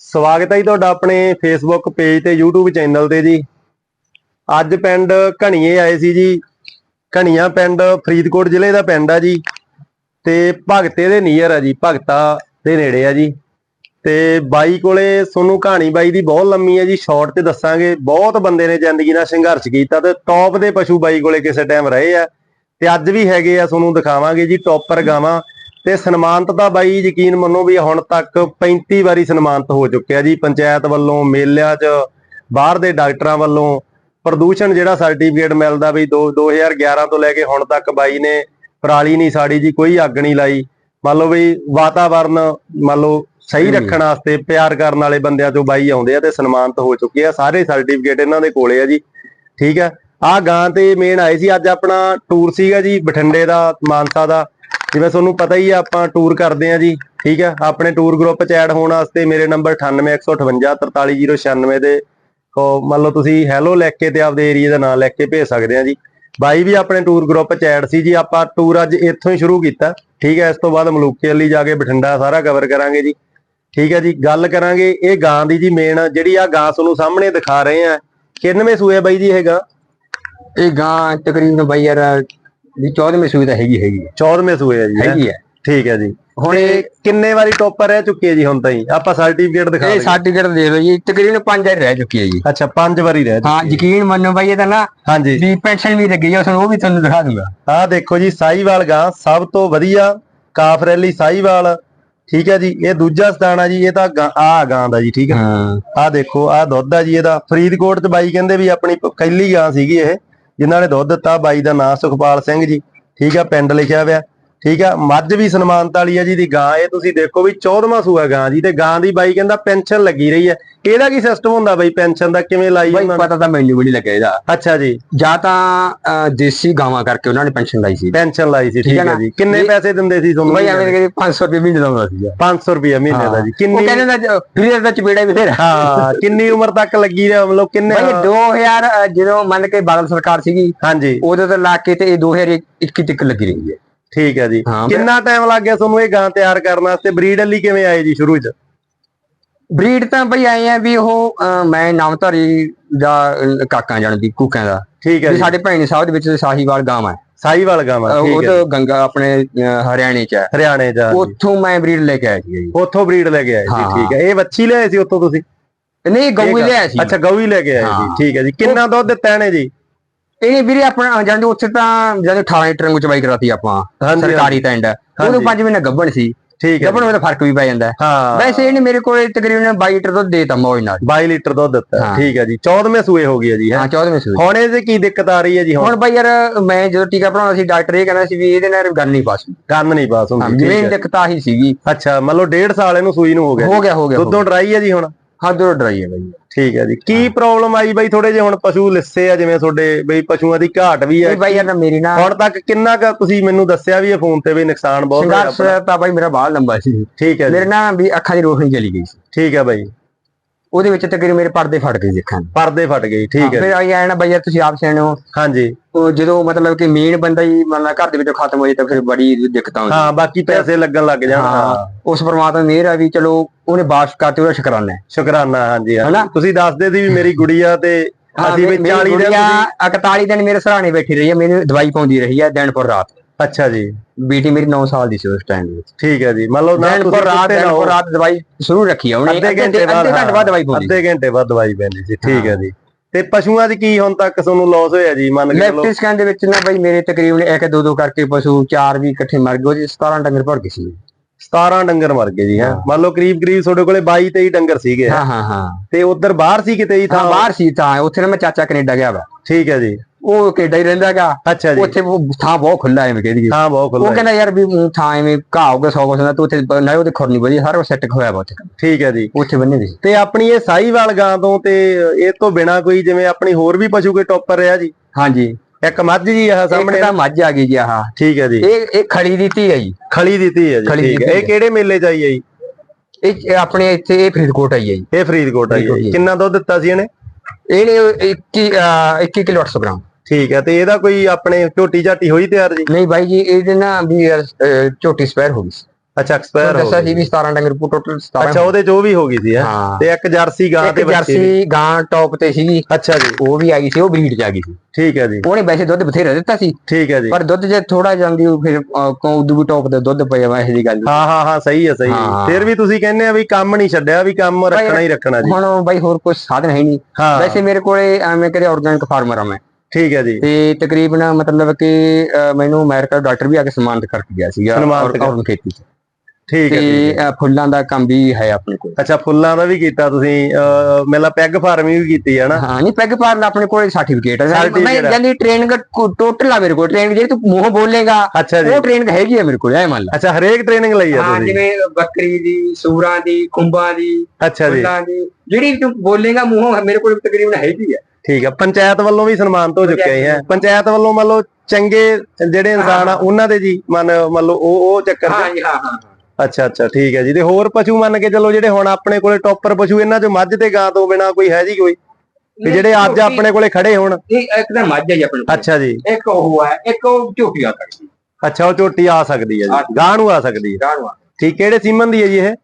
ਸਵਾਗਤ ਹੈ ਜੀ ਤੁਹਾਡਾ ਆਪਣੇ ਫੇਸਬੁੱਕ ਪੇਜ ਤੇ YouTube ਚੈਨਲ ਤੇ ਜੀ। ਅੱਜ ਪਿੰਡ ਘਣੀਏ ਆਏ ਸੀ ਜੀ। ਘਣੀਆਂ ਪਿੰਡ ਫਰੀਦਕੋਟ ਜ਼ਿਲ੍ਹੇ ਦਾ ਪਿੰਡ ਆ ਜੀ। ਤੇ ਭਗਤੇ ਦੇ ਨੀਅਰ ਆ ਜੀ, ਭਗਤਾ ਦੇ ਨੇੜੇ ਆ ਜੀ। ਤੇ ਬਾਈ ਕੋਲੇ ਤੁਹਾਨੂੰ ਕਹਾਣੀ ਬਾਈ ਦੀ ਬਹੁਤ ਲੰਮੀ ਹੈ ਜੀ ਸ਼ਾਰਟ ਤੇ ਦੱਸਾਂਗੇ। ਬਹੁਤ ਬੰਦੇ ਨੇ ਜ਼ਿੰਦਗੀ ਨਾਲ ਸੰਘਰਸ਼ ਕੀਤਾ ਤੇ ਟੌਪ ਦੇ ਪਸ਼ੂ ਬਾਈ ਕੋਲੇ ਕਿਸੇ ਟਾਈਮ ਰਹੇ ਆ। ਤੇ ਅੱਜ ਵੀ ਹੈਗੇ ਆ, ਤੁਹਾਨੂੰ ਦਿਖਾਵਾਂਗੇ ਜੀ ਟੌਪਰ ਗਾਵਾਂ। ਤੇ ਸਨਮਾਨਤ ਦਾ ਬਾਈ ਯਕੀਨ ਮੰਨੋ ਵੀ ਹੁਣ ਤੱਕ 35 ਵਾਰੀ ਸਨਮਾਨਤ ਹੋ ਚੁੱਕਿਆ ਜੀ। ਪੰਚਾਇਤ ਵੱਲੋਂ ਮੇਲਿਆਂ 'ਚ ਬਾਹਰ ਦੇ ਡਾਕਟਰਾਂ ਵੱਲੋਂ ਪ੍ਰਦੂਸ਼ਣ ਜਿਹੜਾ ਸਰਟੀਫਿਕੇਟ ਮਿਲਦਾ ਵੀ ਦੋ- 2011 ਤੋਂ ਲੈ ਕੇ ਹੁਣ ਤੱਕ ਬਾਈ ਨੇ ਪਰਾਲੀ ਨਹੀਂ ਸਾੜੀ ਜੀ ਕੋਈ ਅੱਗ ਨਹੀਂ ਲਾਈ। ਮੰਨ ਲਓ ਵੀ ਵਾਤਾਵਰਨ ਮੰਨ ਲਓ ਸਹੀ ਰੱਖਣ ਵਾਸਤੇ ਪਿਆਰ ਕਰਨ ਵਾਲੇ ਬੰਦਿਆਂ ਚੋਂ ਬਾਈ ਆਉਂਦੇ ਆ ਤੇ ਸਨਮਾਨਤ ਹੋ ਚੁੱਕੇ ਆ। ਸਾਰੇ ਸਰਟੀਫਿਕੇਟ ਇਹਨਾਂ ਦੇ ਕੋਲੇ ਆ ਜੀ। ਠੀਕ ਹੈ ਆਹ ਗਾਂ ਤੇ ਮੇਨ ਆਏ ਸੀ। ਅੱਜ ਆਪਣਾ ਟੂਰ ਸੀਗਾ ਜੀ ਬਠਿੰਡੇ ਦਾ ਮਾਨਸਾ ਦਾ। ਜਿਵੇਂ ਤੁਹਾਨੂੰ ਪਤਾ ਹੀ ਆ, ਆਪਾਂ ਟੂਰ ਕਰਦੇ ਆ ਜੀ, ਠੀਕ ਹੈ ਆਪਣੇ ਟੂਰ ਗਰੁੱਪ ਚ ਐਡ ਹੋਣ ਵਾਸਤੇ ਮੇਰੇ ਨੰਬਰ 9815843096 ਦੇ ਉਹ ਮੰਨ ਲਓ ਤੁਸੀਂ ਹੈਲੋ ਲਿਖ ਕੇ ਤੇ ਆਪਦੇ ਏਰੀਆ ਦਾ ਨਾਮ ਲਿਖ ਕੇ ਭੇਜ ਸਕਦੇ ਆ ਜੀ। ਬਾਈ ਵੀ ਆਪਣੇ ਟੂਰ ਗਰੁੱਪ ਚ ਐਡ ਸੀ ਜੀ, ਆਪਾਂ ਟੂਰ ਅੱਜ ਇੱਥੋਂ ਹੀ ਸ਼ੁਰੂ ਕੀਤਾ, ਠੀਕ ਹੈ ਇਸ ਤੋਂ ਬਾਅਦ ਮਲੂਕੇ ਵਾਲੀ ਜਾ ਕੇ ਬਠਿੰਡਾ ਸਾਰਾ ਕਵਰ ਕਰਾਂਗੇ ਜੀ। ਠੀਕ ਹੈ ਜੀ, ਗੱਲ ਕਰਾਂਗੇ ਇਹ ਗਾਂ ਦੀ ਜੀ ਮੇਨ ਜਿਹੜੀ ਆ ਗਾਂ ਤੁਹਾਨੂੰ ਸਾਹਮਣੇ ਦਿਖਾ ਰਹੇ ਆ। ਕਿੰਨਵੇਂ ਸੂਏ ਬਾਈ ਜੀ ਇਹ ਗਾਂ? ਇਹ ਗਾਂ ਤਕਰੀਬਨ ਬਾਈ ਯਾਰ ਵੀ 14ਵੀਂ ਸੂਈ ਤਾਂ ਹੈਗੀ ਹੈਗੀ ਹੈ। 14ਵੇਂ ਸੂਏ ਆ ਜੀ ਹੈਂ? ਹੈਗੀ ਹੈ। ਠੀਕ ਹੈ ਜੀ। ਹੁਣ ਇਹ ਕਿੰਨੇ ਵਾਰੀ ਟੋਪਰ ਰਹਿ ਚੁੱਕੇ ਆ ਜੀ ਹੁਣ ਤਾਈਂ? ਆਪਾਂ ਸਰਟੀਫਿਕੇਟ ਦਿਖਾ ਇਹ ਸਰਟੀਫਿਕੇਟ ਦੇ ਲਓ ਜੀ ਤਕਰੀਬਨ 5 ਵਾਰ ਰਹਿ ਚੁੱਕੀ ਹੈ ਜੀ। ਅੱਛਾ ਪੰਜ ਵਾਰੀ ਰਹਿ ਹਾਂ ਚੁੱਕੀ ਯਕੀਨ ਮੰਨੋ ਬਾਈ ਇਹਦਾ ਨਾ ਹੈ। ਹਾਂਜੀ। ਵੀ ਪੈਨਸ਼ਨ ਵੀ ਲੱਗੀ ਹੈ ਉਹ ਵੀ ਤੁਹਾਨੂੰ ਦਿਖਾ ਦੂੰਗਾ। ਆਹ ਦੇਖੋ ਜੀ ਸਾਈਵਾਲ ਗਾਂ ਸਭ ਤੋਂ ਵਧੀਆ ਕਾਫ ਰੈਲੀ ਸਾਈਵਾਲ। ਠੀਕ ਹੈ ਜੀ ਇਹ ਦੂਜਾ ਸਥਾਨ ਆ ਜੀ ਇਹ ਤਾਂ ਆਹ ਗਾਂ ਦਾ ਜੀ ਠੀਕ ਹੈ। ਹਾਂ। ਆਹ ਦੇਖੋ ਆਹ ਦੁੱਧ ਆ ਜੀ ਇਹਦਾ। ਫਰੀਦਕੋਟ ਚ ਬਾਈ ਕਹਿੰਦੇ ਵੀ ਆਪਣੀ ਪਹਿਲੀ ਗਾਂ ਸੀਗੀ ਇਹ। ਜਿਨ੍ਹਾਂ ਨੇ ਦੁੱਧ ਦਿੱਤਾ, ਬਾਈ ਦਾ ਨਾਮ ਸੁਖਪਾਲ ਸਿੰਘ ਜੀ, ਠੀਕ ਆ, ਪਿੰਡ ਲਿਖਿਆ ਹੋਇਆ। ਠੀਕ ਆ ਮੱਝ ਵੀ ਸਨਮਾਨਤ ਵਾਲੀ ਆ ਜੀ ਦੀ ਗਾਂ ਇਹ ਤੁਸੀਂ ਦੇਖੋ ਵੀ 14ਵਾਂ ਸੂਆ ਗਾਂ ਜੀ ਤੇ ਗਾਂ ਦੀ ਬਾਈ ਕਹਿੰਦਾ ਪੈਨਸ਼ਨ ਲੱਗੀ ਰਹੀ ਹੈ ਇਹਦਾ ਕੀ ਸਿਸਟਮ ਹੁੰਦਾ ਬਾਈ ਪੈਨਸ਼ਨ ਦਾ ਕਿਵੇਂ ਲਾਈ ਬਾਈ ਪਤਾ ਤਾਂ ਮੈਨੂੰ ਵੀ ਨਹੀਂ ਲੱਗਿਆ ਇਹਦਾ। ਅੱਛਾ ਜੀ। ਜਾਂ ਤਾਂ ਦੇਸੀ ਗਾਵਾਂ ਕਰਕੇ ਉਹਨਾਂ ਨੇ ਪੈਨਸ਼ਨ ਲਾਈ ਸੀ। ਪੈਨਸ਼ਨ ਲਾਈ ਸੀ ਠੀਕ ਹੈ ਹੈ? ਜੀ। ਕਿੰਨੇ ਪੈਸੇ ਦਿੰਦੇ ਸੀ ਤੁਹਾਨੂੰ? ਬਾਈ ਐਵੇਂ ਕਿ 500 ਰੁਪਏ ਮਹੀਨੇ ਦਾ ਹੁੰਦਾ ਸੀ 500 ਰੁਪਏ ਮਹੀਨੇ ਦਾ ਜੀ। ਉਹ ਕਿੰਨੀ ਕਹਿੰਦੇ ਨਾ ਫਿਰ ਦਾ ਚਪੇੜਾ ਵੀ ਫੇਰ। ਹਾਂ ਕਿੰਨੀ ਉਮਰ ਤੱਕ ਲੱਗੀ ਰਿਹਾ ਮਤਲਬ ਕਿੰਨੇ ਬਾਈ 2000 ਅਹ, ਜਦੋਂ ਮੰਨ ਕੇ ਬਾਦਲ ਸਰਕਾਰ ਸੀਗੀ ਹਾਂਜੀ। ਉਦੋਂ ਤੋਂ ਲਾ ਕੇ ਤੇ ਇਹ 2021 ਤੱਕ ਲੱਗੀ ਰਹੀ ਹੈ। ਠੀਕ ਹੈ ਜੀ। ਹਾਂ, ਕਿੰਨਾ ਟਾਈਮ ਲੱਗ ਗਿਆ ਤੁਹਾਨੂੰ ਇਹ ਗਾਂ ਤਿਆਰ ਕਰਨ ਵਾਸਤੇ? ਬਰੀਡ ਲਈ ਕਿਵੇਂ ਆਏ ਜੀ ਸ਼ੁਰੂ ਚ? ਬਰੀਡ ਤਾਂ ਬਈ ਆਏ ਆ ਵੀ ਉਹ ਮੈਂ ਨਾਮਧਾਰੀ ਦਾ ਕਾਕਾ ਜਾਣਦੀ ਕੁਕਾਂ ਦਾ। ਠੀਕ ਹੈ ਜੀ। ਸਾਡੇ ਭੈਣੀ ਸਾਹਿਬ ਦੇ ਵਿੱਚ ਸਾਹੀਵਾਲ ਗਾਂ ਹੈ ਸਾਈਵਾਲ ਗਾਵਾਂ ਅਹ, ਉਹ ਠੀਕ ਹੈ ਤਾਂ ਗੰਗਾ ਆਪਣੇ ਹਰਿਆਣੇ ਚ ਹੈ ਹਰਿਆਣੇ ਚ ਜੀ। ਉੱਥੋਂ ਮੈਂ ਬਰੀਡ ਲੈ ਕੇ ਆਇਆ ਜੀ। ਉੱਥੋਂ ਬਰੀਡ ਲੈ ਕੇ ਸੀ ਹਾਂ। ਠੀਕ ਹੈ। ਇਹ ਵੱਛੀ ਲਿਆਏ ਸੀ ਉੱਥੋਂ ਤੁਸੀਂ? ਨਹੀਂ ਗਊ ਹੀ ਲਿਆਇਆ ਸੀ ਅੱਛਾ ਗਊ ਹੀ ਲੈ ਕੇ ਸੀ ਹਾਂ। ਠੀਕ ਹੈ ਜੀ। ਕਿੰਨਾ ਦੁੱਧ ਦਿੱਤਾ ਇਹਨੇ ਜੀ? ਇਹਨੇ ਵੀਰੇ ਆਪਣਾ ਜਾਂਦੇ ਉੱਥੇ ਤਾਂ ਜਦੋਂ 18 ਲੀਟਰ ਨੂੰ ਚਵਾਈ ਕਰਾਤੀ ਆਪਾਂ ਸਰਕਾਰੀ ਟੈਂਡ ਉਹਨੂੰ ਹਾਂਜੀ। 5 ਮਹੀਨੇ ਗੱਭਣ ਸੀ। ਠੀਕ ਹੈ ਗੱਭਣ ਵਿੱਚ ਫ਼ਰਕ ਵੀ ਪੈ ਜਾਂਦਾ ਹੈ। ਵੈਸੇ ਇਹਨੇ ਮੇਰੇ ਕੋਲ ਤਕਰੀਬਨ 22 ਲੀਟਰ ਦੁੱਧ ਦੇਤਾ ਮੌਜ ਨਾਲ। 22 ਲੀਟਰ ਦੁੱਧ ਦਿੱਤਾ। ਠੀਕ ਹੈ ਜੀ। 14ਵੇਂ ਸੂਏ ਹੋ ਗਈ ਹੈ ਜੀ ਹੈਂ? ਹਾਂ 14ਵੇਂ ਸੂਈ ਹੁਣ ਇਹਦੇ ਕੀ ਦਿੱਕਤ ਆ ਰਹੀ ਹੈ ਜੀ ਹੁਣ? ਹੁਣ ਬਾਈ ਯਾਰ ਮੈਂ ਜਦੋਂ ਟੀਕਾ ਭਰਾਉਣਾ ਸੀ ਡਾਕਟਰ ਇਹ ਕਹਿੰਦਾ ਸੀ ਵੀ ਇਹਦੇ ਨਾਲ ਗੱਲ ਨਹੀਂ ਪਾਸ ਕੰਨ ਨਹੀਂ ਪਾਸ ਹੁੰਦੀ ਜਿਵੇਂ ਦਿੱਕਤ ਆਹੀ ਸੀਗੀ। ਅੱਛਾ ਮੰਨ ਲਓ ਡੇਢ ਸਾਲ ਇਹਨੂੰ ਸੂਈ ਨੂੰ ਹੋ ਗਿਆ ਹੋ ਗਿਆ ਹੋ ਗਿਆ ਦੁੱਧੋਂ ਡਰਾਈ ਹੈ ਜੀ ਹੁਣ? ਗਿਆ। ਹਾਂ ਦੋ ਡਰਾਈ ਹੈ ਬਾਈ। ਠੀਕ ਹੈ ਜੀ। ਕੀ ਪ੍ਰੋਬਲਮ ਆਈ ਬਾਈ ਥੋੜੇ ਜਿਹੇ ਹੁਣ ਪਸ਼ੂ ਲਿੱਸੇ ਆ ਜਿਵੇਂ ਤੁਹਾਡੇ ਬਈ ਪਸ਼ੂਆਂ ਦੀ ਘਾਟ ਵੀ ਹੈ? ਬਾਈ ਯਾਰ ਮੇਰੀ ਨਾ ਹੁਣ ਤੱਕ ਕਿੰਨਾ ਕੁ ਤੁਸੀਂ ਮੈਨੂੰ ਦੱਸਿਆ ਵੀ ਇਹ ਫੋਨ ਤੇ ਵੀ ਨੁਕਸਾਨ ਬਹੁਤ ਹੋਇਆ ਸੰਘਰਸ਼ ਤਾਂ ਬਾਈ ਮੇਰਾ ਬਾਹਰ ਲੰਬਾ ਸੀ। ਠੀਕ ਹੈ ਜੀ। ਮੇਰੇ ਨਾਲ ਵੀ ਅੱਖਾਂ ਦੀ ਰੋਸ਼ਨੀ ਚਲੀ ਗਈ ਸੀ। ਠੀਕ ਹੈ ਬਾਈ। ਉਹਦੇ ਵਿੱਚ ਤਕਰੀਬਨ ਮੇਰੇ ਪਰਦੇ ਫਟ ਗਏ ਦੇਖਾਂ ਪਰਦੇ ਫਟ ਗਏ ਠੀਕ ਹੈ ਫਿਰ ਆਈ ਆਇਆ ਨਾ ਬਾਈ ਯਾਰ ਤੁਸੀਂ ਆਪ ਸਿਆਣੇ ਹੋ। ਹਾਂਜੀ। ਉਹ ਜਦੋਂ ਮਤਲਬ ਕਿ ਮੇਨ ਬੰਦਾ ਹੀ ਮੰਨ ਘਰ ਦੇ ਵਿੱਚੋਂ ਖਤਮ ਹੋ ਜਾਏ ਤਾਂ ਫਿਰ ਬੜੀ ਦਿੱਕਤ ਆਉਂਦੀ ਹਾਂ ਬਾਕੀ ਪੈਸੇ ਲੱਗਣ ਲੱਗ ਜਾਣ ਹਾਂ ਹਾਂ। ਉਸ ਪਰਮਾਤਮਾ ਮਿਹਰ ਹੈ ਵੀ ਚਲੋ ਉਹਨੇ ਬਾਸ਼ ਕਰਤੇ ਉਹਦਾ ਸ਼ੁਕਰਾਨਾ ਹੈ। ਸ਼ੁਕਰਾਨਾ ਹਾਂਜੀ। ਹਨਾ? ਤੁਸੀਂ ਦੱਸਦੇ ਸੀ ਵੀ ਮੇਰੀ ਗੁੜੀਆ ਤੇ ਅਸੀਂ ਵੀ 40 ਦਿਨ ਤੁਸੀਂ- 41 ਦਿਨ ਮੇਰੇ ਸਰਾਣੇ ਬੈਠੀ ਰਹੀ ਹੈ ਮੈਨੂੰ ਦਵਾਈ ਪਾਉਂਦੀ ਰਹੀ ਹੈ ਦਿਨ ਪਰ ਰਾਤ। ਅੱਛਾ ਜੀ। ਬੇਟੀ ਮੇਰੀ 9 ਸਾਲ ਦੀ ਸੀ ਉਸ ਟਾਈਮ ਵਿੱਚ। ਠੀਕ ਹੈ ਜੀ। ਮੰਨ ਲਓ ਨਾ ਤੁਸੀਂ ਰਾਤ ਦਿਨ ਪਰ ਰਾਤ ਦਵਾਈ ਸ਼ੁਰੂ ਰੱਖੀ ਆ ਉਹਨੇ। ਅੱਧੇ ਘੰਟੇ ਬਾਅਦ ਅੱਧੇ ਘੰਟੇ ਬਾਅਦ ਦਵਾਈ ਪਾਉਂਦੀ ਅੱਧੇ ਘੰਟੇ ਬਾਅਦ ਦਵਾਈ ਪੈਂਦੀ ਸੀ। ਠੀਕ ਹੈ ਜੀ। ਤੇ ਪਸ਼ੂਆਂ 'ਚ ਕੀ ਹੁਣ ਤੱਕ ਤੁਹਾਨੂੰ ਲਾਸ ਹੋਇਆ ਜੀ? ਮੰਨ ਕੇ ਚਲੋ ਲੈਫਟ ਸਕੈਨ ਦੇ ਵਿੱਚ ਨਾ ਬਈ ਮੇਰੇ ਤਕਰੀਬਨ ਇੱਕ ਦੋ ਦੋ ਕਰਕੇ ਪਸ਼ੂ ਚਾਰ ਵੀ ਇਕੱਠੇ ਮਰ ਗਏ ਉਹਦੇ 17 ਡੰਗਰ ਭਰ ਗਏ ਸੀ। 17 ਡੰਗਰ ਮਰ ਗਏ ਜੀ ਹੈ। ਮੰਨ ਲਓ ਕਰੀਬ ਕਰੀਬ ਤੁਹਾਡੇ ਕੋਲੇ 22 23 ਡੰਗਰ ਸੀਗੇ। ਹਾਂ ਹਾਂ ਹਾਂ। ਤੇ ਉਧਰ ਬਾਹਰ ਸੀ ਕਿਤੇ ਹੀ ਤਾਂ ਥਾਂ? ਬਾਹਰ ਸੀ ਤਾਂ। ਉੱਥੇ ਨਾ ਮੈਂ ਚਾਚਾ ਕੈਨੇਡਾ ਗਿਆ ਵਾ। ਠੀਕ ਹੈ ਜੀ। ਉਹ ਕੈਨੇਡਾ ਹੀ ਰਹਿੰਦਾਗਾ ਅੱਛਾ ਜੀ। ਉੱਥੇ ਉਹ ਥਾਂ ਬਹੁਤ ਖੁੱਲਾ ਐਵੇਂ ਕਹਿ ਦਈਏ। ਹਾਂ ਬਹੁਤ ਉਹ ਖੁੱਲ੍ਹਾ ਹੈ। ਕਹਿੰਦਾ ਯਾਰ ਵੀ ਥਾਂ ਐਵੇਂ ਘਾਹ ਹੋ ਗਿਆ ਸੌ ਕੁਛ ਹੁੰਦਾ ਤੂੰ ਉੱਥੇ ਨਾ ਉਹਦੇ ਖੁਰਨੀ ਵਧੀਆ ਸਾਰਾ ਸੈੱਟ ਹੋਇਆ ਉੱਥੇ। ਠੀਕ ਹੈ ਜੀ। ਉੱਥੇ ਬੰਨੇ ਦੇ। ਤੇ ਆਪਣੀ ਇਹ ਸਾਈਵਾਲ ਗਾਂ ਤੋਂ ਤੇ ਇਹ ਤੋਂ ਬਿਨਾ ਕੋਈ ਜਿਵੇਂ ਆਪਣੀ ਹੋਰ ਵੀ ਪਸ਼ੂ ਕੋਈ ਟੌਪਰ ਰਿਹਾ ਜੀ? ਹਾਂਜੀ। ਇੱਕ ਮੱਝ ਜੀ ਆ ਸਾਹਮਣੇ ਤਾਂ ਮੱਝ ਆ ਗਈ ਜੀ ਆਹ। ਠੀਕ ਹੈ ਜੀ। ਇਹ ਇਹ ਖੜੀ ਦਿੱਤੀ ਹੈ ਜੀ। ਖਲੀ ਦਿੱਤੀ ਹੈ ਜੀ ਖਲੀ ਠੀਕ ਹੈ। ਇਹ ਕਿਹੜੇ ਮੇਲੇ ਚ ਆਈ ਹੈ ਜੀ? ਇਹ ਆਪਣੇ ਇੱਥੇ ਇਹ ਫਰੀਦਕੋਟ ਆਈ ਹੈ ਜੀ। ਇਹ ਫਰੀਦਕੋਟ ਆਈ ਹੈ। ਕਿੰਨਾ ਦੁੱਧ ਦਿੱਤਾ ਸੀ ਇਹਨੇ? ਇਹਨੇ 21 ਅਹ 21 ਕਿਲੋ 800 ਗ੍ਰਾਮ। ਠੀਕ ਹੈ ਤੇ ਇਹਦਾ ਕੋਈ ਆਪਣੇ ਝੋਟੀ ਝਾਟੀ ਹੋਈ ਤਿਆਰ ਜੀ? ਨਹੀਂ ਬਾਈ ਜੀ ਇਹਦੇ ਨਾ ਵੀ ਅਹ, ਝੋਟੀ ਸਪੈਰ ਹੋ ਗਈ ਸੀ। ਅੱਛਾ ਐਕਸਪਾਇਰ ਹੋ ਦੱਸਿਆ ਸੀ ਗਈ ਵੀ 17 ਡੰਗਰ ਟੋਟਲ 17 ਅੱਛਾ ਉਹਦੇ ਉਹ ਵੀ ਹੋ ਗਈ ਸੀ ਹੈ? ਹਾਂ। ਤੇ ਇੱਕ ਜਰਸੀ ਗਾਂ ਤੇ ਇੱਕ ਬੱਚੇ। ਜਰਸੀ ਗਾਂ ਟੌਪ ਤੇ ਸੀਗੀ। ਅੱਛਾ ਜੀ। ਉਹ ਵੀ ਆ ਗਈ ਸੀ ਉਹ ਬਰੀਡ ਚ ਆ ਗਈ ਸੀ। ਠੀਕ ਹੈ ਜੀ। ਉਹਨੇ ਵੈਸੇ ਦੁੱਧ ਬਥੇਰਾ ਦਿੱਤਾ ਸੀ। ਠੀਕ ਹੈ ਜੀ। ਪਰ ਦੁੱਧ ਜੇ ਥੋੜਾ ਜਾਂਦੀ ਉਹ ਫਿਰ ਅਹ, ਕੋ ਉਦੋਂ ਵੀ ਟੌਪ ਦੇ ਦੁੱਧ ਪਿਆ ਵਾ ਇਹੋ ਜੀ ਗੱਲ। ਨੀ। ਹਾਂ ਹਾਂ ਹਾਂ ਸਹੀ ਹੈ ਸਹੀ ਹੈ। ਹਾਂ। ਫਿਰ ਵੀ ਤੁਸੀਂ ਕਹਿੰਦੇ ਆ ਵੀ ਕੰਮ ਨਹੀਂ ਛੱਡਿਆ ਵੀ ਕੰਮ ਰੱਖਣਾ ਹੀ ਰੱਖਣਾ ਜੀ। ਹੁਣ ਬਾਈ ਹੋਰ ਕੁਝ ਸਾਧਨ ਹੈ ਨਹੀਂ। ਹਾਂ। ਵੈਸੇ ਮੇਰੇ ਕੋਲੇ ਐਵੇਂ ਕਰੇ ਆਰਗੈਨਿਕ ਫਾਰਮਰ ਆ ਮੈਂ। ਠੀਕ ਹੈ ਜੀ। ਤੇ ਤਕਰੀਬਨ ਮਤਲਬ ਕਿ ਮੈਨੂੰ ਅਮਰੀਕਾ ਡਾਕਟਰ ਵੀ ਆ ਕੇ ਸਨਮਾਨਿਤ ਕਰਕੇ ਗਿਆ ਸੀਗਾ ਸਨਮਾਨਿਤ ਔਰ- ਖੇਤੀ ਚ ਠੀਕ ਹੈ ਤੇ ਹੈ ਅਹ, ਫੁੱਲਾਂ ਦਾ ਕੰਮ ਵੀ ਹੈ ਆਪਣੇ ਕੋਲ। ਅੱਛਾ ਫੁੱਲਾਂ ਦਾ ਵੀ ਕੀਤਾ ਤੁਸੀਂ ਅਹ, ਮੇਲਾ ਪੈਗ ਫਾਰਮਿੰਗ ਵੀ ਕੀਤੀ ਹੈ ਨਾ? ਹਾਂ ਨਹੀਂ ਪੈਗ ਪਾਰ ਆਪਣੇ ਕੋਲ ਸਰਟੀਫਿਕੇਟ ਹੈ। ਮੈਂ Certificate ਹੈ। ਟ੍ਰੇਨਿੰਗ ਟੋਟਲ ਆ ਮੇਰੇ ਕੋਲ। ਟ੍ਰੇਨਿੰਗ ਜਿਹੜੀ ਤੂੰ ਮੂੰਹ ਬੋਲੇਗਾ ਅੱਛਾ ਜੀ। ਉਹ ਟ੍ਰੇਨਿੰਗ ਹੈਗੀ ਆ ਮੇਰੇ ਕੋਲ ਐ ਮੰਨ ਲੈ। ਅੱਛਾ ਹਰੇਕ ਟ੍ਰੇਨਿੰਗ ਲਈ ਹਾਂ ਤੁਸੀਂ? ਜਿਵੇਂ ਬੱਕਰੀ ਦੀ ਸੂਰਾਂ ਦੀ ਖੁੰਬਾਂ ਦੀ ਅੱਛਾ ਜੀ। ਫੁੱਲਾਂ ਦੀ ਜਿਹੜੀ ਤੂੰ ਬੋਲੇਗਾ ਮੂੰਹੋਂ ਮੇਰੇ ਕੋਲ ਤਕਰੀਬਨ ਹੈਗੀ ਆ। ਠੀਕ ਹੈ ਪੰਚਾਇਤ ਵੱਲੋਂ ਵੀ ਸਨਮਾਨਿਤ ਹੋ ਚੁੱਕੇ ਹੈ। ਪੰਚਾਇਤ ਵੱਲੋਂ ਮੰਨ ਲਓ ਚੰਗੇ ਜਿਹੜੇ ਇਨਸਾਨ ਆ ਉਹਨਾਂ ਦੇ ਜੀ ਮੰਨ ਮੰਨ ਲਓ ਉਹ ਉਹ ਚੱਕਰ ਹਾਂ ਹਾਂ। ਅੱਛਾ ਅੱਛਾ ਠੀਕ ਹੈ ਜੀ। ਤੇ ਹੋਰ ਪਸ਼ੂ ਮੰਨ ਕੇ ਚੱਲੋ ਜਿਹੜੇ ਹੁਣ ਆਪਣੇ ਕੋਲੇ ਟੌਪਰ ਪਸ਼ੂ ਇਹਨਾਂ ਚੋਂ ਮੱਝ ਤੇ ਗਾਂ ਤੋਂ ਬਿਨਾ ਕੋਈ ਹੈ ਜੀ ਕੋਈ? ਵੀ ਜਿਹੜੇ ਅੱਜ ਆਪਣੇ ਕੋਲੇ ਖੜੇ ਹੋਣ। ਇੱਕ ਤਾਂ ਮੱਝ ਹੈ ਜੀ ਆਪਣੇ ਕੋਲ। ਅੱਛਾ ਜੀ। ਇੱਕ ਉਹ ਹੈ ਇੱਕ ਉਹ ਝੋਟੀ ਆ ਸਕਦੀ। ਅੱਛਾ ਉਹ ਝੋਟੀ ਆ ਸਕਦੀ ਹੈ ਆ ਜੀ ਗਾਂ ਨੂੰ ਆ ਸਕਦੀ ਹੈ। ਰਾਣਵਾ ਠੀਕ ਕਿਹੜੇ ਸੀਮਨ ਦੀ ਹੈ ਜੀ ਇਹ?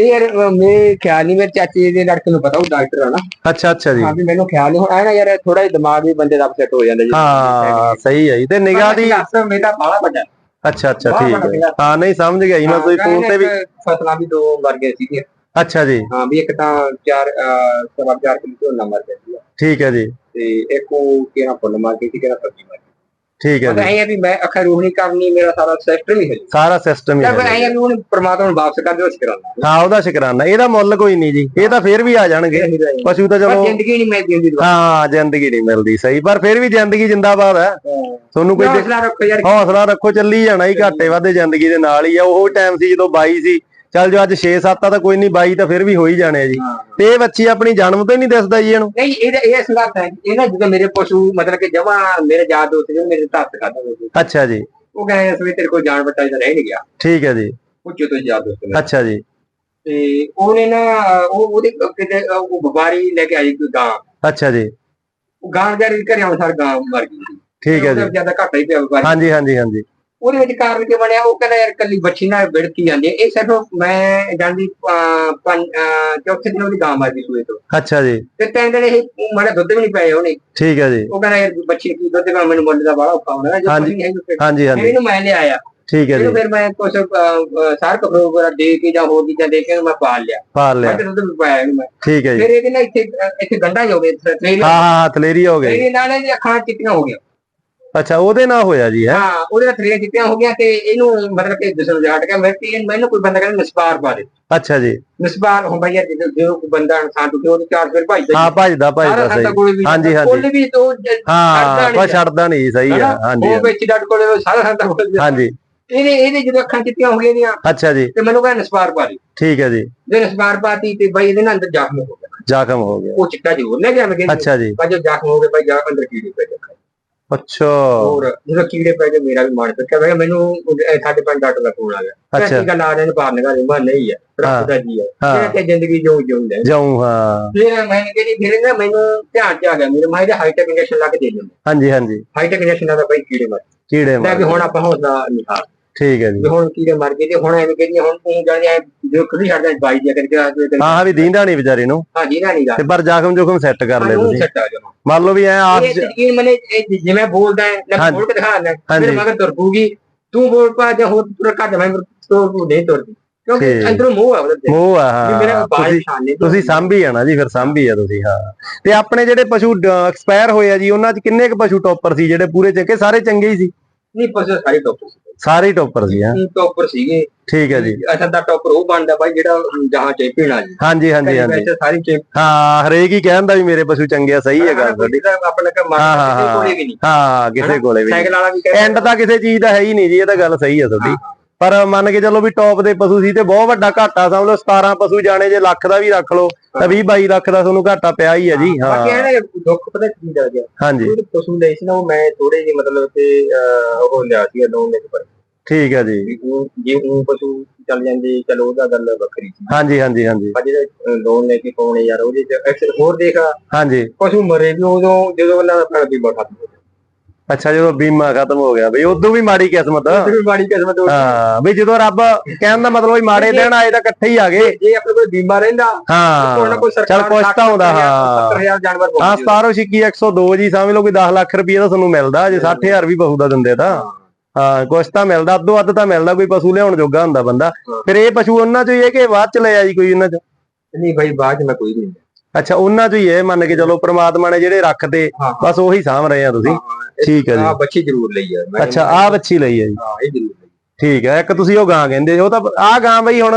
ਇਹ ਯਾਰ ਮੇਰੇ ਖਿਆਲ ਨਹੀਂ ਮੇਰੇ ਚਾਚੇ ਦੇ ਲੜਕੇ ਨੂੰ ਪਤਾ ਉਹ ਡਾਕਟਰ ਆ ਨਾ। ਅੱਛਾ ਅੱਛਾ ਜੀ। ਹਾਂ ਵੀ ਮੈਨੂੰ ਖਿਆਲ ਨਹੀਂ ਹੁਣ ਨਾ ਯਾਰ ਥੋੜਾ ਜਿਹਾ ਦਿਮਾਗ ਵੀ ਬੰਦੇ ਦਾ ਅਪਸੈਟ ਹੋ ਜਾਂਦਾ ਜੀ। ਹਾਂ ਸਹੀ ਹੈ ਜੀ। ਤੇ ਨਿਗਾਹ ਦੀ ਅਸਰ ਮੇਰਾ ਬਾਲਾ ਵੱਡਾ। ਅੱਛਾ ਅੱਛਾ ਠੀਕ ਹੈ। ਹਾਂ ਨਹੀਂ ਸਮਝ ਗਿਆ ਜੀ ਮੈਂ ਕੋਈ ਫੋਨ ਤੇ ਵੀ ਫਸਲਾਂ ਵੀ ਦੋ ਮਰ ਗਏ ਸੀਗੇ। ਅੱਛਾ ਜੀ। ਹਾਂ ਵੀ ਇੱਕ ਤਾਂ ਚਾਰ ਅਹ, ਸਵਾ ਚਾਰ ਕਿਲੋ ਝੋਨਾ ਮਰ ਗਿਆ ਸੀ ਠੀਕ ਹੈ ਜੀ। ਤੇ ਇੱਕ ਉਹ ਕਿਹੜਾ ਫੁੱਲ ਮਾਰ ਕੇ ਸੀ ਕਿਹੜਾ ਸਬਜ਼ੀ ਮਾਰ ਠੀਕ ਹੈ ਜੀ। ਐਂ ਵੀ ਮੈਂ ਅੱਖਾਂ ਰੋਹਣੀ ਕਰਨੀ ਮੇਰਾ ਸਾਰਾ ਸਿਸਟਮ ਹੀ ਹੈ ਸਾਰਾ ਸਿਸਟਮ ਹੀ ਹੈ ਐਂ ਵੀ ਉਹਨੇ ਪ੍ਰਮਾਤਮਾ ਨੂੰ ਵਾਪਸ ਕਰ ਦਿਓ ਅਸੀਂ ਕਰਾਂਗੇ ਹਾਂ। ਉਹਦਾ ਸ਼ੁਕਰਾਨਾ। ਇਹਦਾ ਮੁੱਲ ਕੋਈ ਨਹੀਂ ਜੀ। ਇਹ ਤਾਂ ਫੇਰ ਵੀ ਆ ਜਾਣਗੇ। ਪਸ਼ੂ ਤਾਂ ਚਲੋ ਜ਼ਿੰਦਗੀ ਨਹੀਂ ਮੈਂ ਦਿੰਦੀ ਦੁਆ ਹਾਂ ਜ਼ਿੰਦਗੀ ਨਹੀਂ ਮਿਲਦੀ ਸਹੀ। ਪਰ ਫਿਰ ਵੀ ਜ਼ਿੰਦਗੀ ਜਿੰਦਾਬਾਦ ਹੈ। ਤੁਹਾਨੂੰ ਕੋਈ ਹੌਸਲਾ ਰੱਖੋ ਯਾਰ। ਹੌਸਲਾ ਰੱਖੋ ਚੱਲੀ ਜਾਣਾ ਹੀ ਘਾਟੇ ਵਾਧੇ ਜ਼ਿੰਦਗੀ ਦੇ ਨਾਲ ਹੀ ਆ। ਉਹ ਟਾਈਮ ਸੀ ਜਦੋਂ 22 ਸੀ। ਚੱਲ ਜੋ ਅੱਜ 6-7 ਆ ਤਾਂ ਕੋਈ ਨਹੀਂ 22 ਤਾਂ ਫਿਰ ਵੀ ਹੋ ਹੀ ਜਾਣੇ ਆ ਜੀ। ਤੇ ਇਹ ਬੱਚੀ ਆਪਣੀ ਜਨਮ ਤੋਂ ਹੀ ਨਹੀਂ ਦਿਸਦਾ ਜੀ ਇਹਨੂੰ। ਨਹੀਂ ਇਹ ਇਹ ਸੰਗਤ ਹੈ। ਇਹ ਨਾ ਜਦੋਂ ਮੇਰੇ ਪਸ਼ੂ ਮਤਲਬ ਕਿ ਜਮਾ ਮੇਰੇ ਯਾਦ ਦੋਸਤ ਜੋ ਮੇਰੇ ਖਾਦਾ ਹੋਵੇ। ਅੱਛਾ ਜੀ। ਉਹ ਕਹਿੰਦੇ ਇਸ ਵੀ ਤੇਰੇ ਕੋਲ ਜਾਣ ਬੱਟਾ ਜਿਹੜਾ ਰਹਿ ਨਹੀਂ ਗਿਆ। ਠੀਕ ਹੈ ਜੀ। ਉੱਚੇ ਤੋਂ ਯਾਦ ਦੋਸਤ। ਅੱਛਾ ਜੀ। ਤੇ ਉਹਨੇ ਨਾ ਉਹ ਉਹਦੇ ਕਿਤੇ ਉਹ ਬਿਮਾਰੀ ਲੈ ਕੇ ਆਈ ਕੋਈ ਗਾਂ। ਅੱਛਾ ਜੀ। ਉਹ ਗਾਂ ਦੇ ਘਰੇ ਆਉਣ ਗਾਂ ਮਰ ਗਈ ਠੀਕ ਹੈ ਜੀ। ਜ਼ਿਆਦਾ ਘਾਟਾ ਹੀ ਪਿਆ ਬਿਮਾਰੀ। ਹਾਂਜੀ ਹਾਂਜੀ ਹਾਂਜੀ। ਉਹਦੇ ਵਿੱਚ ਕਾਰਨ ਕੀ ਬਣਿਆ ਉਹ ਕਹਿੰਦਾ ਯਾਰ ਕੱਲੀ ਬੱਚੀ ਨਾਲ ਵਿੜਕੀ ਜਾਂਦੀ ਹੈ। ਇਹ ਸਿਰਫ ਮੈਂ ਜਾਂਦੀ ਚੌਥੇ ਦਿਨ ਉਹਦੀ ਗਾਂ ਮਰ ਗਈ ਸੂਏ ਤੋਂ। ਅੱਛਾ ਜੀ। ਤੇ ਤਿੰਨ ਦਿਨ ਇਹ ਮਾੜਾ ਦੁੱਧ ਵੀ ਨਹੀਂ ਪਾਇਆ ਉਹਨੇ। ਠੀਕ ਹੈ ਜੀ। ਉਹ ਕਹਿੰਦਾ ਯਾਰ ਬੱਚੀ ਕੀ ਦੁੱਧ ਦਾ ਮੈਨੂੰ ਮੁੱਲ ਦਾ ਬੜਾ ਔਖਾ ਹੋਣਾ। ਜੋ ਨਹੀਂ ਹੈ ਹਾਂਜੀ ਹਾਂਜੀ। ਇਹਨੂੰ ਮੈਂ ਲਿਆਇਆ। ਠੀਕ ਹੈ ਜੀ। ਫਿਰ ਮੈਂ ਕੁਝ ਸਾਰ ਕਪੜੇ ਵਗੈਰਾ ਦੇ ਕੇ ਜਾਂ ਹੋਰ ਚੀਜ਼ਾਂ ਦੇ ਕੇ ਮੈਂ ਪਾਲ ਲਿਆ। ਪਾਲ ਲਿਆ। ਦੁੱਧ ਵੀ ਪਾਇਆ ਮੈਂ। ਠੀਕ ਹੈ ਜੀ। ਫਿਰ ਇਹਦੇ ਨਾਲ ਇੱਥੇ ਇੱਥੇ ਗੰਡਾ ਹੀ ਗਿਆ ਹਾਂ ਹਾਂ ਥਲੇਰੀ ਹੋ ਗਈ। ਇਹਦੇ ਨਾਲ ਇਹਦੀਆਂ ਅੱਖਾਂ ਚਿੱਟੀਆਂ ਹੋ ਗਈਆਂ। ਅੱਛਾ ਉਹਦੇ ਨਾਲ ਹੋਇਆ ਜੀ ਹੈ? ਹਾਂ ਉਹਦੇ ਨਾਲ ਚਿੱਟੀਆਂ ਹੋ ਗਈਆਂ ਤੇ ਇਹਨੂੰ ਮਤਲਬ ਕਿ ਜਿਸਮ ਜਾਟ ਗਿਆ ਮੈਂ ਕਿ ਮੈਨੂੰ ਕੋਈ ਬੰਦਾ ਕਹਿੰਦਾ ਨਸਪਾਰ ਪਾ ਦੇ। ਅੱਛਾ ਜੀ। ਹੁੰਦਾ ਯਾਰ ਜਦੋਂ ਜਦੋਂ ਕੋਈ ਬੰਦਾ ਇਨਸਾਨ ਟੁੱਟੇ ਉਹਦੇ ਚਾਰ ਫਿਰ ਭਾਈ ਹਾਂ ਭਜਦਾ ਭਜਦਾ ਸਹੀ। ਹਾਂਜੀ, ਹਾਂਜੀ। ਕੋਲੇ ਵੀ ਤੋਂ ਹਾਂ ਬਸ ਛੱਡਦਾ ਨਹੀਂ ਸਹੀ ਹੈ ਹਾਂਜੀ ਉਹ ਵਿੱਚ ਡੱਟ ਕੋਲੇ ਸਾਰਾ ਸੰਤਾ ਕੋਲੇ ਹਾਂਜੀ। ਇਹਨੇ ਇਹਦੇ ਜਦੋਂ ਅੱਖਾਂ ਚਿੱਟੀਆਂ ਹੋ ਗਈਆਂ ਦੀਆਂ ਅੱਛਾ ਜੀ। ਤੇ ਮੈਨੂੰ ਕਹਿੰਦਾ ਨਸਪਾਰ ਪਾ ਦੇ। ਠੀਕ ਹੈ ਜੀ। ਜੇ ਨਸਪਾਰ ਪਾਤੀ ਤੇ ਬਾਈ ਇਹਦੇ ਨਾਲ ਅੰਦਰ ਜ਼ਖਮ ਹੋ ਗਿਆ। ਜ਼ਖਮ ਹੋ ਗਿਆ। ਉਹ ਚਿੱਟਾ ਜ਼ਰੂਰ ਲੈ ਗਿਆ ਮੈਂ ਕਹਿੰਦਾ ਅੱਛਾ ਜੀ। ਪਰ ਜੋ ਜ਼ਖਮ ਹੋ ਗਏ ਭਾਈ ਜਾ ਅੰਦਰ ਕੀੜੇ ਪੈ ਗਏ ਅੱਛਾ। ਹੋਰ ਜਦੋਂ ਕੀੜੇ ਪੈ ਗਏ ਮੇਰਾ ਵੀ ਮਨ ਟੁੱਟਿਆ ਮੈਂ ਮੈਨੂੰ ਇਹ ਸਾਡੇ ਪਿੰਡ ਡਾਕਟਰ ਦਾ ਫੋਨ ਆ ਗਿਆ। ਅੱਛਾ। ਗੱਲ ਆ ਰਹੇ ਨੇ? ਬਾਹਰ ਨਿਕਾਲੇ ਮੈਂ ਨਹੀਂ ਹੈ ਰੱਬ ਦਾ ਜੀ ਹੈ। ਇਹ ਜ਼ਿੰਦਗੀ ਜੋ ਜਿਉਂਦੇ ਜਾਉਂ ਹਾਂ। ਫਿਰ ਮੈਂ ਕਿਹੜੀ ਫਿਰ ਨਾ ਮੈਨੂੰ ਧਿਆਨ ਚ ਆ ਗਿਆ। ਮੇਰੇ ਮਾਈ ਦੇ ਹਾਈਟੈਕ ਇੰਜੈਕਸ਼ਨ ਲੱਗ ਦੇ ਦਿੰਦੇ ਹਾਂਜੀ ਹਾਂਜੀ। ਹਾਈਟੈਕ ਇੰਜੈਕਸ਼ਨ ਨਾਲ ਬਾਈ ਕੀੜੇ ਮਰ ਕੀੜੇ ਲੈ ਮਾਰ ਵੀ ਹੁਣ ਆਪਾਂ ਹੌਸਲਾ ਨਿਹਾਰ ਠੀਕ ਹੈ ਜੀ। ਹੁਣ ਕੀੜੇ ਮਰ ਗਏ ਤੇ ਹੁਣ ਐਵੇਂ ਕਹਿੰਦੀ ਹੁਣ ਤੂੰ ਜਾਣੀ ਐ ਜੋ ਖੁਦੀ ਛੱਡ ਦੇ ਬਾਈ ਦੀ ਕਰਕੇ ਆ ਕੇ ਹਾਂ ਹਾਂ ਵੀ ਦੀਂਦਾ ਨਹੀਂ ਵਿਚਾਰੇ ਨੂੰ। ਹਾਂ ਜੀ ਨਾ ਨਹੀਂ ਗਾ। ਤੇ ਪਰ ਜ਼ਖਮ ਜੋਖਮ ਸੈੱਟ ਕਰ ਲੈ ਤੁਸੀਂ। ਮੰਨ ਲਓ ਵੀ ਐ ਆਪ ਯਕੀਨ ਮਨੇ ਜਿਵੇਂ ਬੋਲਦਾ ਹੈ ਹਾਂਜੀ। ਬੋਲ ਕੇ ਦਿਖਾ ਲੈ। ਫਿਰ ਮਗਰ ਤੁਰ ਪੂਗੀ ਤੂੰ ਬੋਲ ਪਾ ਜਾਂ ਹੋਰ ਤੁਰ ਕੱਢ ਮੈਂ ਤੋਂ ਨਹੀਂ ਤੁਰਦੀ। ਕਿਉਂਕਿ। ਅੰਦਰੋਂ ਮੋਹ ਆ ਉਹਦੇ ਮੋਹ ਆ ਹਾਂ। ਤੁਸੀਂ ਸਾਂਭੀ ਆ ਨਾ ਜੀ ਫਿਰ ਸਾਂਭੀ ਆ ਤੁਸੀਂ ਹਾਂ। ਤੇ ਆਪਣੇ ਜਿਹੜੇ ਪਸ਼ੂ ਐਕਸਪਾਇਰ ਹੋਏ ਆ ਜੀ ਉਹਨਾਂ 'ਚ ਕਿੰਨੇ ਕੁ ਪਸ਼ੂ ਟੌਪਰ ਸੀ ਜਿਹੜੇ ਪੂਰੇ ਚੰਗੇ ਸਾਰੇ ਚੰਗੇ ਹੀ ਸੀ? ਨਹੀਂ ਪਸਾ ਸਾਰੇ ਟੋਪਰ ਸੀ। ਸਾਰੇ ਟੌਪਰ ਸੀ ਹਾਂ। ਟੋਪਰ ਸੀਗੇ। ਠੀਕ ਹੈ ਜੀ। ਅਸਾਂ ਦਾ ਟੋਪਰ ਉਹ ਬਣਦਾ ਬਾਈ ਜਿਹੜਾ ਜਹਾਂ ਚੇ ਪੀਣਾ ਜੀ। ਹਾਂਜੀ ਹਾਂਜੀ ਹਾਂਜੀ। ਸਾਰੀ ਚੇ ਹਾਂ ਹਰੇਕ ਹੀ ਕਹਿੰਦਾ ਵੀ ਮੇਰੇ ਪਸ਼ੂ ਚੰਗੇ ਆ ਸਹੀ ਹੈ ਗੱਲ ਤੁਹਾਡੀ। ਆਪਣਾ ਕਿ ਮਾਰ। ਕੋਲੇ ਵੀ ਨਹੀਂ। ਹਾਂ ਕਿਸੇ ਕੋਲੇ ਵੀ ਸਾਈਕਲ ਵਾਲਾ ਵੀ ਕਹਿੰਦਾ ਐਂਡ ਤਾਂ ਕਿਸੇ ਚੀਜ਼ ਦਾ ਹੈ ਹੀ ਨਹੀਂ ਜੀ ਇਹ ਤਾਂ ਗੱਲ ਸਹੀ ਹੈ ਤੁਹਾਡੀ। ਪਰ ਮੰਨ ਕੇ ਚੱਲੋ ਵੀ ਟੌਪ ਦੇ ਪਸ਼ੂ ਸੀ ਤੇ ਬਹੁਤ ਵੱਡਾ ਘਾਟਾ ਸਮਝ ਲਓ 17 ਪਸ਼ੂ ਜਾਣੇ ਜੇ ਲੱਖ ਦਾ ਵੀ ਰੱਖ ਲਓ ਤਾਂ 20 22 ਲੱਖ ਦਾ ਤੁਹਾਨੂੰ ਘਾਟਾ ਪਿਆ ਹੀ ਹੈ ਜੀ। ਬਾਕੀ ਹਾਂ ਇਹ ਨਾ ਦੁੱਖ ਪਤਾ ਕੀ ਲੱਗ ਗਿਆ ਹਾਂਜੀ। ਉਹ ਪਸ਼ੂ ਲਈ ਸੀ ਨਾ ਉਹ ਮੈਂ ਥੋੜੇ ਜਿਹੇ ਮਤਲਬ ਅਹ, ਉਹ ਲਿਆ ਸੀ ਲੋਨ ਕੇ ਪਰ। ਠੀਕ ਹੈ ਜੀ। ਵੀ ਜੇ ਉਹ ਪਸ਼ੂ ਚੱਲ ਜਾਂਦੇ ਚਲੋ ਉਹਦਾ ਗੱਲ ਵੱਖਰੀ ਸੀ। ਹਾਂਜੀ ਹਾਂਜੀ ਹਾਂਜੀ। ਪਰ ਜਿਹੜੇ ਲੋਨ ਲੈ ਕੇ ਪਾਉਣੇ ਯਾਰ ਉਹਦੇ ਚ ਐਕਸਰ ਹੋਰ ਦੇਖ। ਹਾਂਜੀ। ਪਸ਼ੂ ਮਰੇ ਵੀ ਉਦੋਂ ਜਦੋਂ ਉਹਨਾਂ ਦਾ ਖਤਮ ਹੋ ਗਿਆ ਅੱਛਾ ਜਦੋਂ ਬੀਮਾ ਖਤਮ ਹੋ ਗਿਆ ਬਈ ਉਦੋਂ ਵੀ ਮਾੜੀ ਕਿਸਮਤ। ਵੀ ਮਾੜੀ ਕਿਸਮਤ ਹੋ ਹਾਂ ਵੀ ਜਦੋਂ ਰੱਬ ਕਹਿਣ ਦਾ ਮਤਲਬ ਵੀ ਮਾੜੇ ਦਿਨ ਆਏ ਤਾਂ ਇਕੱਠੇ ਹੀ ਆ ਗਏ। ਜੇ ਆਪਣੇ ਕੋਲ ਬੀਮਾ ਰਹਿੰਦਾ ਕੋਈ ਨਾ ਹਾਂ ਕੋਈ ਸਰਕਾਰ ਚੱਲ ਕੁਛ ਤਾਂ ਹੁੰਦਾ ਹਾਂ। 70000 ਜਾਨਵਰ ਹਾਂ 17 ਛਿੱਕੀ 102 ਜੀ ਸਮਝ ਲਓ ਕੋਈ 10 ਲੱਖ ਰੁਪਏ ਦਾ ਤੁਹਾਨੂੰ ਮਿਲਦਾ ਜੇ 60000 ਵੀ ਪਸ਼ੂ ਦਾ ਦਿੰਦੇ ਤਾਂ। ਹਾਂ। ਕੁਛ ਤਾਂ ਮਿਲਦਾ ਅੱਧੋ ਅੱਧ ਤਾਂ ਮਿਲਦਾ ਕੋਈ ਪਸ਼ੂ ਲਿਆਉਣ ਜੋਗਾ ਹੁੰਦਾ ਬੰਦਾ। ਫਿਰ ਇਹ ਪਸ਼ੂ ਉਹਨਾਂ ਚੋਂ ਹੀ ਹੈ ਕਿ ਬਾਅਦ ਚ ਲੈ ਆਈ ਕੋਈ ਉਹਨਾਂ ਚ? ਨਹੀਂ ਭਾਈ ਬਾਅਦ ਚ ਮੈਂ ਕੋਈ ਨਹੀਂ ਅੱਛਾ ਉਹਨਾਂ ਚੋਂ ਹੀ ਇਹ ਮੰਨ ਕੇ ਚਲੋ ਪ੍ਰਮਾਤਮਾ ਨੇ ਜਿਹੜੇ ਰੱਖਦੇ ਹਾਂ ਬਸ ਉਹੀ ਸਾਂਭ ਰਹੇ ਆ ਤੁਸੀਂ। ਠੀਕ ਹੈ ਜੀ। ਹਾਂ ਬੱਚੀ ਜ਼ਰੂਰ ਲਈ ਆ। ਮੈਂ- ਅੱਛਾ ਆਹ ਬੱਚੀ ਲਈ ਹੈ ਜੀ। ਹਾਂ ਇਹ ਜ਼ਰੂਰ ਲਈ ਠੀਕ ਹੈ ਇੱਕ ਤੁਸੀਂ ਉਹ ਗਾਂ ਕਹਿੰਦੇ ਉਹ ਤਾਂ ਆਹ ਗਾਂ ਬਈ ਹੁਣ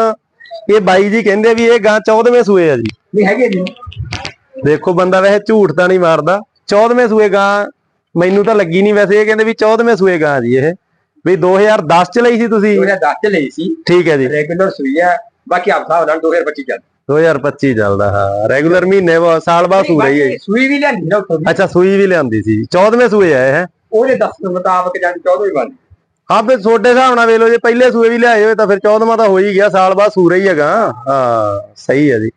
ਇਹ ਬਾਈ ਜੀ ਕਹਿੰਦੇ ਵੀ ਇਹ ਗਾਂ 14ਵੇਂ ਸੂਏ ਆ ਜੀ। ਨਹੀਂ ਹੈਗੇ ਜੀ। ਦੇਖੋ ਬੰਦਾ ਵੈਸੇ ਝੂਠ ਤਾਂ ਨਹੀਂ ਮਾਰਦਾ। 14ਵੇਂ ਸੂਏ ਗਾਂ ਮੈਨੂੰ ਤਾਂ ਲੱਗੀ ਨਹੀਂ ਵੈਸੇ ਇਹ ਕਹਿੰਦੇ ਵੀ 14ਵੇਂ ਸੂਏ ਗਾਂ ਜੀ ਇਹ। ਵੀ 2010 ਚ ਲਈ ਸੀ ਤੁਸੀਂ? 2010 ਚ ਲਈ ਸੀ। ਠੀਕ ਹੈ ਜੀ। ਰੈਗੂਲਰ ਸੂਈ ਆ। ਬਾਕੀ ਆਪ ਹਿਸਾਬ ਨਾਲ 2025 ਚੱਲ। 2025 ਚੱਲਦਾ ਹਾਂ। ਰੈਗੂਲਰ ਮਹੀਨੇ ਬਾਅਦ ਸਾਲ ਬਾਅਦ ਸੂ ਰਹੀ ਹੈ ਜੀ। ਸੂਈ ਵੀ ਲੈਂਦੀ ਨਾ ਉੱਥੋਂ ਦੀ? ਅੱਛਾ ਸੂਈ ਵੀ ਲਿਆਂਦੀ ਸੀ। 14ਵੇਂ ਸੂਏ ਆਏ ਹੈ? ਉਹਦੇ ਦੱਸਣ ਮੁਤਾਬਕ ਜਾਂ 14 ਹੀ ਬਣ ਹਾਂ ਫਿਰ ਤੁਹਾਡੇ ਹਿਸਾਬ ਨਾਲ ਵੇਖ ਲਓ ਜੇ ਪਹਿਲੇ ਸੂਏ ਵੀ ਲਿਆਏ ਹੋਏ ਤਾਂ ਫਿਰ 14ਵਾਂ ਤਾਂ ਹੋ ਹੀ ਗਿਆ ਸਾਲ ਬਾਅਦ ਸੂਰਾ ਹੀ ਹੈਗਾ। ਹਾਂ ਸਹੀ ਹੈ ਜੀ।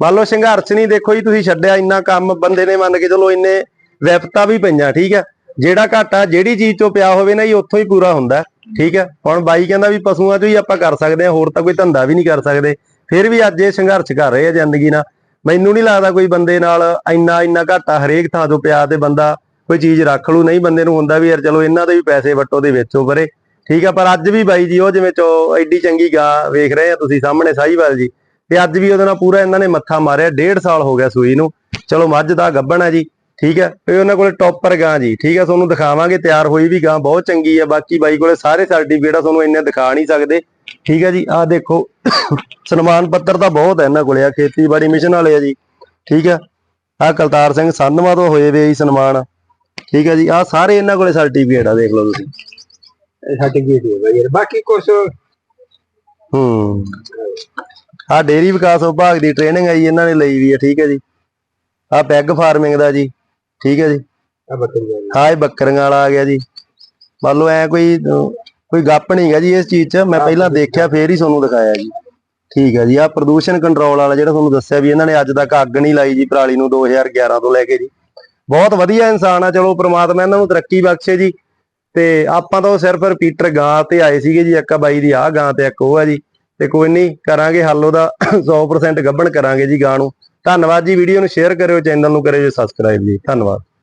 ਮੰਨ ਲਓ ਸੰਘਰਸ਼ ਨਹੀਂ ਦੇਖੋ ਜੀ ਤੁਸੀਂ ਛੱਡਿਆ ਇੰਨਾ ਕੰਮ ਬੰਦੇ ਨੇ ਮੰਨ ਕੇ ਚਲੋ ਇੰਨੇ ਵਿਪਤਾ ਵੀ ਪਈਆਂ ਠੀਕ ਹੈ? ਜਿਹੜਾ ਘਾਟਾ ਜਿਹੜੀ ਚੀਜ਼ ਤੋਂ ਪਿਆ ਹੋਵੇ ਨਾ ਜੀ ਉੱਥੋਂ ਹੀ ਪੂਰਾ ਹੁੰਦਾ ਠੀਕ ਹੈ? ਹੁਣ ਬਾਈ ਕਹਿੰਦਾ ਵੀ ਪਸ਼ੂਆਂ ਚੋਂ ਹੀ ਆਪਾਂ ਕਰ ਸਕਦੇ ਹਾਂ ਹੋਰ ਤਾਂ ਕੋਈ ਧੰਦਾ ਵੀ ਨਹੀਂ ਕਰ ਸਕਦੇ। ਫਿਰ ਵੀ ਅੱਜ ਇਹ ਸੰਘਰਸ਼ ਕਰ ਰਹੇ ਆ ਜ਼ਿੰਦਗੀ ਨਾਲ। ਮੈਨੂੰ ਨਹੀਂ ਲੱਗਦਾ ਕੋਈ ਬੰਦੇ ਨਾਲ ਇੰਨਾ ਇੰਨਾ ਘਾਟਾ ਹਰੇਕ ਥਾਂ ਤੋਂ ਪਿਆ ਤੇ ਬੰਦਾ ਕੋਈ ਚੀਜ਼ ਰੱਖ ਲੂ। ਨਹੀਂ ਬੰਦੇ ਨੂੰ ਹੁੰਦਾ ਵੀ ਯਾਰ ਚਲੋ ਇਹਨਾਂ ਦੇ ਵੀ ਪੈਸੇ ਵੱਟੋ ਦੇ ਵਿੱਚੋਂ ਪਰੇ। ਠੀਕ ਆ, ਪਰ ਅੱਜ ਵੀ ਬਾਈ ਜੀ, ਉਹ ਜਿਵੇਂ ਚੋ ਐਡੀ ਚੰਗੀ ਗਾਂ ਵੇਖ ਰਹੇ ਆ ਤੁਸੀਂ ਸਾਹਮਣੇ, ਸਾਹੀਵਾਲ ਜੀ। ਤੇ ਅੱਜ ਵੀ ਉਹਦੇ ਨਾਲ ਪੂਰਾ ਇਹਨਾਂ ਨੇ ਮੱਥਾ ਮਾਰਿਆ। ਡੇਢ ਸਾਲ ਹੋ ਗਿਆ ਸੂਈ ਨੂੰ। ਚਲੋ ਮੱਝ ਦਾ ਗੱਭਣ ਹੈ ਜੀ। ਠੀਕ ਹੈ ਤੇ ਉਹਨਾਂ ਕੋਲੇ ਟੌਪਰ ਗਾਂ ਜੀ। ਠੀਕ ਹੈ ਤੁਹਾਨੂੰ ਦਿਖਾਵਾਂਗੇ, ਤਿਆਰ ਹੋਈ ਵੀ ਗਾਂ। ਬਹੁਤ ਚੰਗੀ ਹੈ ਬਾਕੀ ਬਾਈ ਕੋਲੇ ਸਾਰੇ ਸਰਟੀਫਿਕੇਟ ਆ, ਤੁਹਾਨੂੰ ਇੰਨੇ ਦਿਖਾ ਨਹੀਂ ਸਕਦੇ। ਠੀਕ ਹੈ ਜੀ ਆਹ ਦੇਖੋ ਸਨਮਾਨ ਪੱਤਰ ਤਾਂ ਬਹੁਤ ਹੈ ਇਹਨਾਂ ਕੋਲੇ ਆ ਖੇਤੀਬਾੜੀ ਮਿਸ਼ਨ ਵਾਲੇ ਆ ਜੀ ਠੀਕ ਹੈ ਆਹ ਕਲਤਾਰ ਸਿੰਘ ਸੰਧਵਾ ਤੋਂ ਹੋਏ ਵੇ ਜੀ ਸਨਮਾਨ ਠੀਕ ਹੈ ਜੀ ਆਹ ਸਾਰੇ ਇਹਨਾਂ ਕੋਲੇ ਸਰਟੀਫਿਕੇਟ ਆ ਦੇਖ ਲਓ ਤੁਸੀਂ। ਸਰਟੀਫਿਕੇਟ ਹੋ ਗਿਆ ਯਾਰ ਬਾਕੀ ਕੁਝ ਹੂੰ ਆ ਡੇਰੀ ਵਿਕਾਸ ਵਿਭਾਗ ਦੀ ਟ੍ਰੇਨਿੰਗ ਆਈ ਇਹਨਾਂ ਨੇ ਲਈ ਵੀ ਹੈ ਠੀਕ ਹੈ ਜੀ ਆ ਪੈਗ ਫਾਰਮਿੰਗ ਦਾ ਜੀ ਠੀਕ ਹੈ ਜੀ। ਆ ਬੱਕਰੀ ਹਾਂ ਇਹ ਬੱਕਰੀਆਂ ਵਾਲਾ ਆ ਗਿਆ ਜੀ ਮੰਨ ਲਓ ਐ ਕੋਈ ਕੋਈ ਗੱਪ ਨਹੀਂ ਗਾ ਜੀ ਇਸ ਚੀਜ਼ 'ਚ। ਮੈਂ ਪਹਿਲਾਂ ਦੇਖਿਆ ਫੇਰ ਹੀ ਤੁਹਾਨੂੰ ਦਿਖਾਇਆ ਜੀ। ਠੀਕ ਹੈ ਜੀ ਆ ਪ੍ਰਦੂਸ਼ਣ ਕੰਟਰੋਲ ਵਾਲਾ ਜਿਹੜਾ ਤੁਹਾਨੂੰ ਦੱਸਿਆ ਵੀ ਇਹਨਾਂ ਨੇ ਅੱਜ ਤੱਕ ਅੱਗ ਨਹੀਂ ਲਾਈ ਜੀ ਪਰਾਲੀ ਨੂੰ 2011 ਤੋਂ ਲੈ ਕੇ ਜੀ। ਬਹੁਤ ਵਧੀਆ ਇਨਸਾਨ ਆ ਚਲੋ ਪ੍ਰਮਾਤਮਾ ਇਹਨਾਂ ਨੂੰ ਤਰੱਕੀ ਬਖਸ਼ੇ ਜੀ। ਤੇ ਆਪਾਂ ਤਾਂ ਉਹ ਸਿਰਫ ਰਿਪੀਟਰ ਗਾਂ ਤੇ ਆਏ ਸੀਗੇ ਜੀ ਇੱਕ ਬਾਈ ਦੀ ਆ ਗਾਂ ਤੇ ਇੱਕ ਉਹ ਆ ਜੀ। ਤੇ ਕੋਈ ਨਹੀਂ ਕਰਾਂਗੇ ਹੱਲ ਉਹਦਾ 100% ਗੱਭਣ ਕਰਾਂਗੇ ਜੀ ਗਾਂ ਨੂੰ। ਧੰਨਵਾਦ ਜੀ ਵੀਡੀਓ ਨੂੰ ਸ਼ੇਅਰ ਕਰਿਓ ਚੈਨਲ ਨੂੰ ਕਰਿਓ ਸਬਸਕ੍ਰਾਈਬ ਜੀ। ਧੰਨਵਾਦ।